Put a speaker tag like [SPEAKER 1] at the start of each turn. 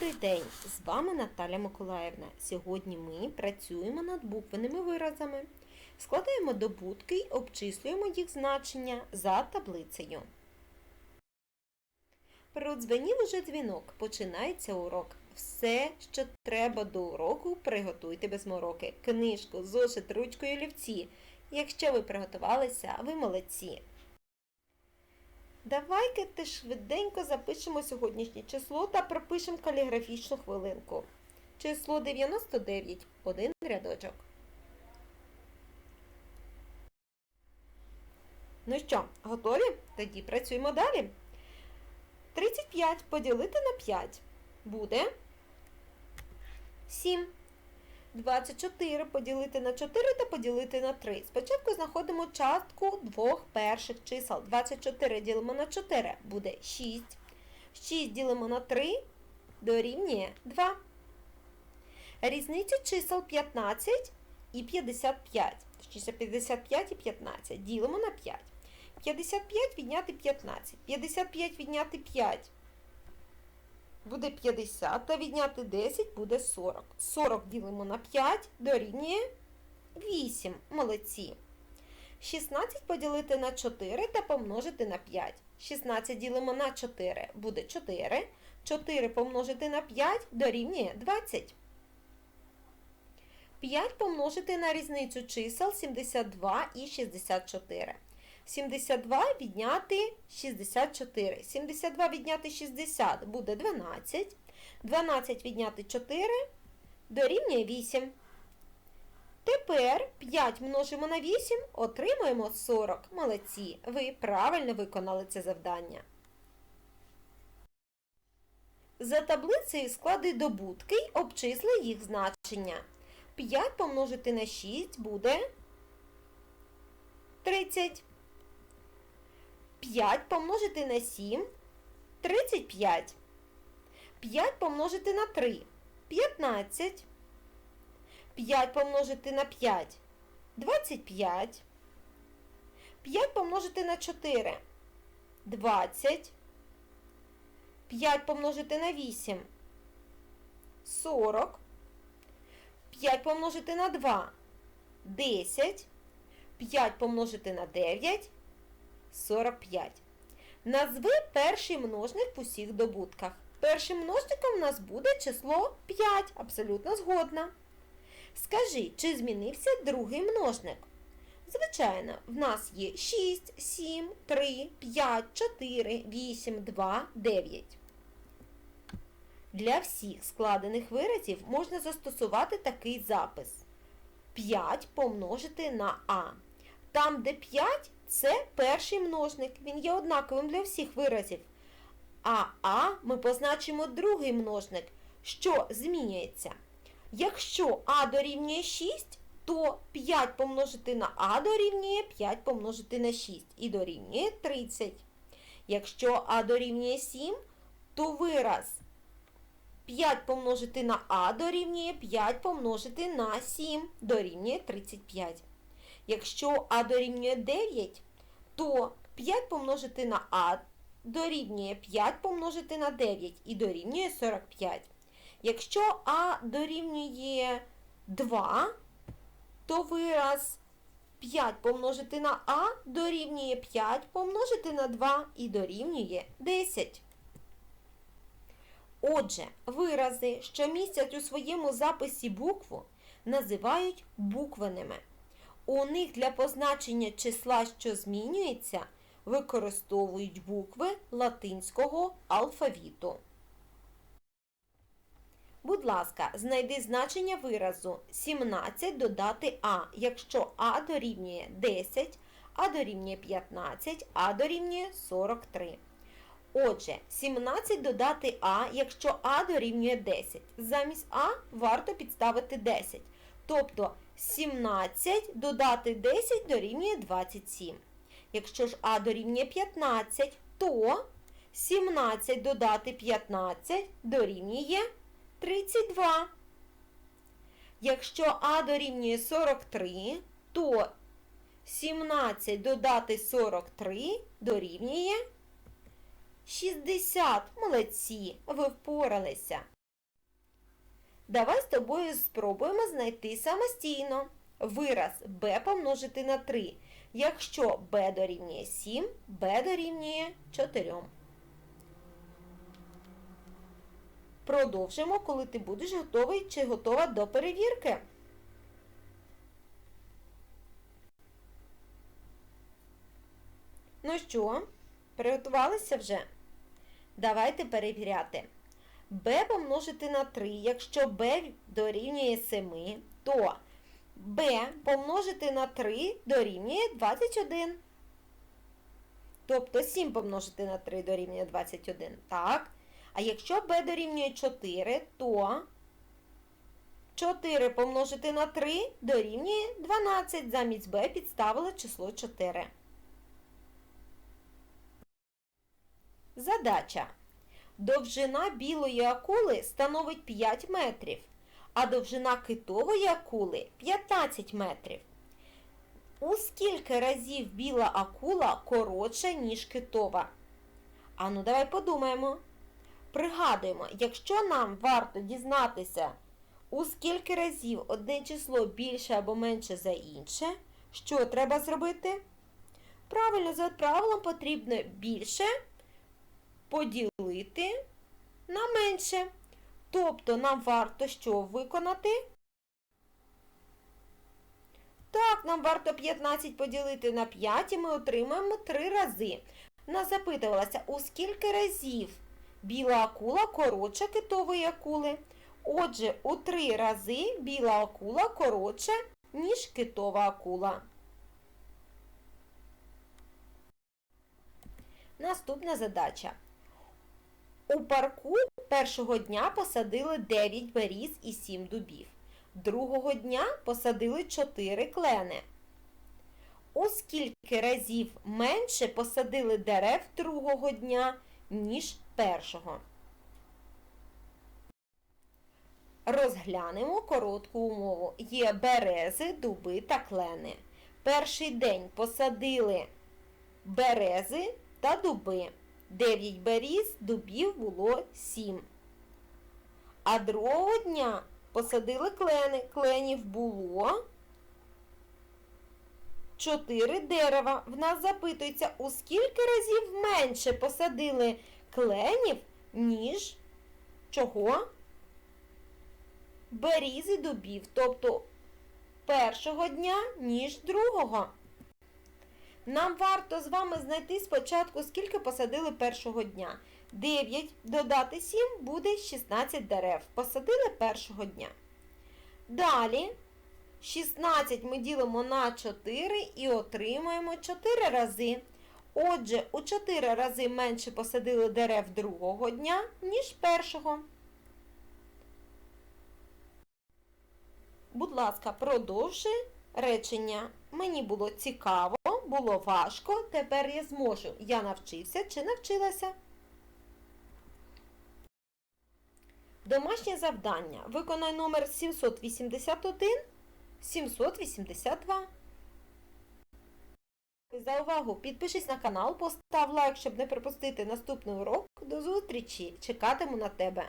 [SPEAKER 1] Добрий день! З вами Наталя Миколаївна. Сьогодні ми працюємо над буквеними виразами. Складаємо добутки й обчислюємо їх значення за таблицею. Продзвенів уже дзвінок. Починається урок. Все, що треба до уроку, приготуйте без мороки. Книжку, зошит, ручку і олівці. Якщо ви приготувалися, ви молодці. Давайте швиденько запишемо сьогоднішнє число та пропишемо каліграфічну хвилинку. Число 99. Один рядочок. Ну що, готові? Тоді працюємо далі. 35 поділити на 5 буде 7. 24 поділити на 4 та поділити на 3. Спочатку знаходимо частку двох перших чисел. 24 ділимо на 4 буде 6. 6 ділимо на 3 дорівнює 2. Різниця чисел 15 і 55. Точніше 55 і 15. Ділимо на 5. 55 відняти 15. 55 відняти 5 буде 50, та відняти 10 буде 40. 40 ділимо на 5 дорівнює 8. Молодці. 16 поділити на 4 та помножити на 5. 16 ділимо на 4 буде 4. 4 помножити на 5 дорівнює 20. 5 помножити на різницю чисел 72 і 64. 72 відняти 64. 72 відняти 60 буде 12. 12 відняти 4 дорівнює 8. Тепер 5 множимо на 8, отримуємо 40. Молодці. Ви правильно виконали це завдання. За таблицею склади добутки обчисли їх значення. 5 помножити на 6 буде 30. 5 помножити на 7 35. 5 помножити на 3 15. 5 помножити на 5 25. 5 помножити на 4 20. 5 помножити на 8 40. 5 помножити на 2 10. 5 помножити на 9 45. Назви перший множник в усіх добутках. Першим множником у нас буде число 5. Абсолютно згодна. Скажи, чи змінився другий множник? Звичайно, в нас є 6, 7, 3, 5, 4, 8, 2, 9. Для всіх складених виразів можна застосувати такий запис. 5 помножити на А. Там, де 5 це перший множник, він є однаковим для всіх виразів. А А ми позначимо другий множник, що змінюється. Якщо А дорівнює 6, то 5 помножити на А дорівнює 5 помножити на 6 і дорівнює 30. Якщо А дорівнює 7, то вираз 5 помножити на А дорівнює 5 помножити на 7 дорівнює 35. Якщо А дорівнює 9, то 5 помножити на А дорівнює 5 помножити на 9 і дорівнює 45. Якщо А дорівнює 2, то вираз 5 помножити на А дорівнює 5 помножити на 2 і дорівнює 10. Отже, вирази, що містять у своєму записі букву, називають буквеними. У них для позначення числа, що змінюється, використовують букви латинського алфавіту. Будь ласка, знайди значення виразу 17 додати А, якщо А дорівнює 10, А дорівнює 15, А дорівнює 43. Отже, 17 додати А, якщо А дорівнює 10. Замість А варто підставити 10. Тобто 17 додати 10 дорівнює 27. Якщо ж А дорівнює 15, то 17 додати 15 дорівнює 32. Якщо А дорівнює 43, то 17 додати 43 дорівнює 60. Молодці, ви впоралися. Давай з тобою спробуємо знайти самостійно. Вираз b помножити на 3. Якщо b дорівнює 7, b дорівнює 4. Продовжимо, коли ти будеш готовий чи готова до перевірки. Ну що, приготувалися вже? Давайте перевіряти. B помножити на 3, якщо b дорівнює 7, то b помножити на 3 дорівнює 21. Тобто 7 помножити на 3 дорівнює 21. Так. А якщо b дорівнює 4, то 4 помножити на 3 дорівнює 12. Замість b підставили число 4. Задача. Довжина білої акули становить 5 метрів, а довжина китової акули 15 метрів. У скільки разів біла акула коротша, ніж китова? Ану, давай подумаємо. Пригадуємо, якщо нам варто дізнатися, у скільки разів одне число більше або менше за інше, що треба зробити? Правильно, за правилом потрібно більше поділити на менше. Тобто нам варто що виконати? Так, нам варто 15 поділити на 5 і ми отримаємо 3 рази. Нас запитувалося, у скільки разів біла акула коротша китової акули? Отже, у 3 рази біла акула коротша, ніж китова акула. Наступна задача. У парку першого дня посадили 9 беріз і 7 дубів. Другого дня посадили 4 клени. У скільки разів менше посадили дерев другого дня, ніж першого? Розглянемо коротку умову. Є берези, дуби та клени. Перший день посадили берези та дуби. 9 беріз, дубів було 7. А другого дня посадили клени. Кленів було 4 дерева. В нас запитується, у скільки разів менше посадили кленів, ніж чого? Беріз і дубів. Тобто першого дня, ніж другого. Нам варто з вами знайти спочатку, скільки посадили першого дня. 9 додати 7 буде 16 дерев. Посадили першого дня. Далі 16 ми ділимо на 4 і отримаємо 4 рази. Отже, у 4 рази менше посадили дерев другого дня, ніж першого. Будь ласка, продовжи речення. Мені було цікаво, було важко, тепер я зможу. Я навчився чи навчилася. Домашнє завдання. Виконай номер 781, 782. За увагу! Підпишись на канал, постав лайк, щоб не пропустити наступний урок. До зустрічі! Чекатиму на тебе!